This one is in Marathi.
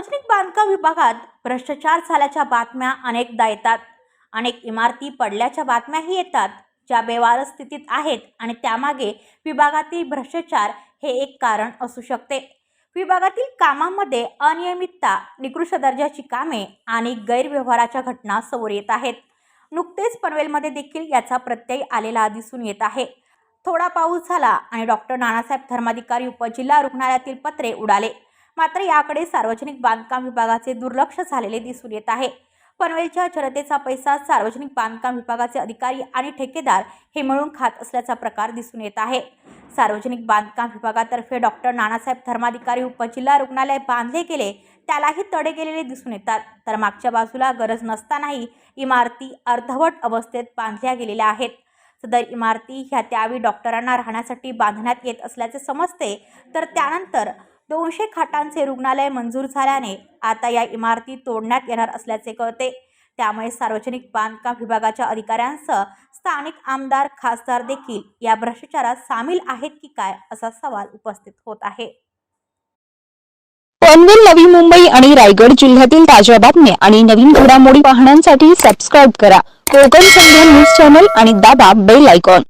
सार्वजनिक बांधकाम विभागात भ्रष्टाचार झाल्याच्या बातम्या अनेकदा येतात. अनेक इमारती पडल्याच्या बातम्याही येतात ज्या बेवारस स्थितीत आहेत आणि त्यामागे विभागातील भ्रष्टाचार हे एक कारण असू शकते. विभागातील कामामध्ये अनियमितता निकृष्ट दर्जाची कामे आणि गैरव्यवहाराच्या घटना समोर येत आहेत. नुकतेच पनवेलमध्ये देखील याचा प्रत्यय आलेला दिसून येत आहे. थोडा पाऊस झाला आणि डॉक्टर नानासाहेब धर्माधिकारी उपजिल्हा रुग्णालयातील पत्रे उडाले. मात्र याकडे सार्वजनिक बांधकाम विभागाचे दुर्लक्ष झालेले दिसून येत आहे. पनवेलच्या जनतेचा पैसा सार्वजनिक बांधकाम विभागाचे अधिकारी आणि ठेकेदार हे मिळून खात असल्याचा प्रकार दिसून येत आहे. सार्वजनिक बांधकाम विभागातर्फे डॉक्टर नानासाहेब धर्माधिकारी उपजिल्हा रुग्णालय बांधले गेले त्यालाही तडे गेलेले दिसून येतात. तर मागच्या बाजूला गरज नसतानाही इमारती अर्धवट अवस्थेत बांधल्या गेलेल्या आहेत. सदर इमारती ह्या त्यावेळी डॉक्टरांना राहण्यासाठी बांधण्यात येत असल्याचे समजते तर त्यानंतर दोनशे खाटांचे रुग्णालय मंजूर झाल्याने आता या इमारती तोडण्यात येणार असल्याचे कळते. त्यामुळे सार्वजनिक बांधकाम विभागाच्या अधिकाऱ्यांसह स्थानिक आमदार खासदार देखील या भ्रष्टाचारात सामील आहेत की काय असा सवाल उपस्थित होत आहे. पनवेल नवी मुंबई आणि रायगड जिल्ह्यातील ताज्या बातम्या आणि नवीन घडामोडी पाहण्यासाठी सबस्क्राईब करा. कोकण संध्या न्यूज चॅनल आणि दाबा बेल आयकॉन